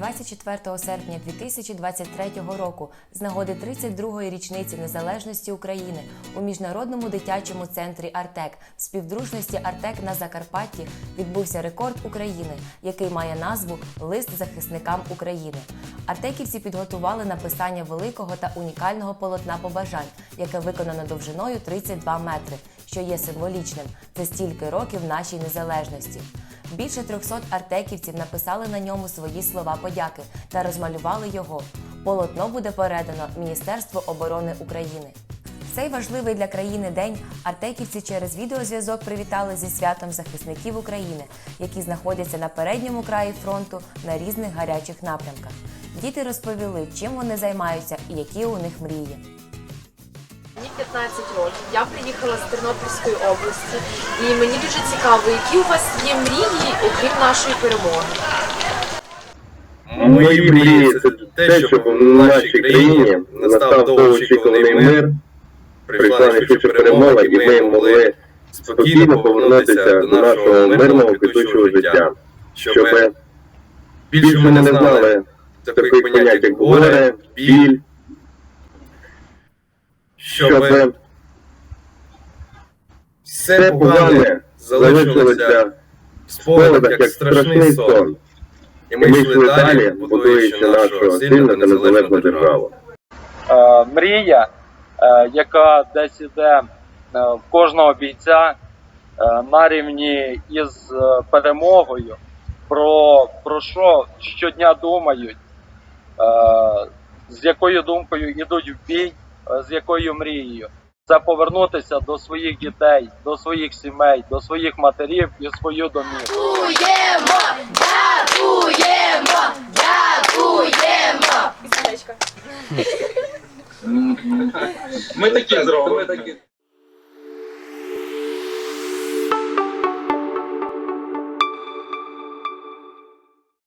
24 серпня 2023 року з нагоди 32-ї річниці незалежності України у міжнародному дитячому центрі Артек в співдружності Артек на Закарпатті відбувся рекорд України, який має назву Лист захисникам України. Артеківці підготували написання великого та унікального полотна побажань, яке виконано довжиною 32 метри, що є символічним. Це стільки років нашій незалежності. Більше 300 артеківців написали на ньому свої слова подяки та розмалювали його. Полотно буде передано Міністерству оборони України. Цей важливий для країни день артеківці через відеозв'язок привітали зі святом захисників України, які знаходяться на передньому краї фронту на різних гарячих напрямках. Діти розповіли, чим вони займаються і які у них мрії. Мені 15 років. Я приїхала з Тернопільської області, і мені дуже цікаво, які у вас є мрії, окрім нашої перемоги. Мої мрії це те, щоб в нашій країні настав довгоочікуваний мир, прийшла найшвидша перемога, і ми могли спокійно повернутися до нашого мирного квітучого життя, щоб більше ми не знали таких понять, як горе, біль, щоб все погане залишилося в спогадах як страшний сон. І ми йшли далі, будуючи нашу сильну та незалежну державу. е, мрія, е, яка десь іде е, в кожного бійця на рівні із перемогою, про, про що щодня думають, з якою думкою йдуть в бій, з якою мрією. Це повернутися до своїх дітей, до своїх сімей, до своїх матерів і свою домівку. Ми такі зробимо.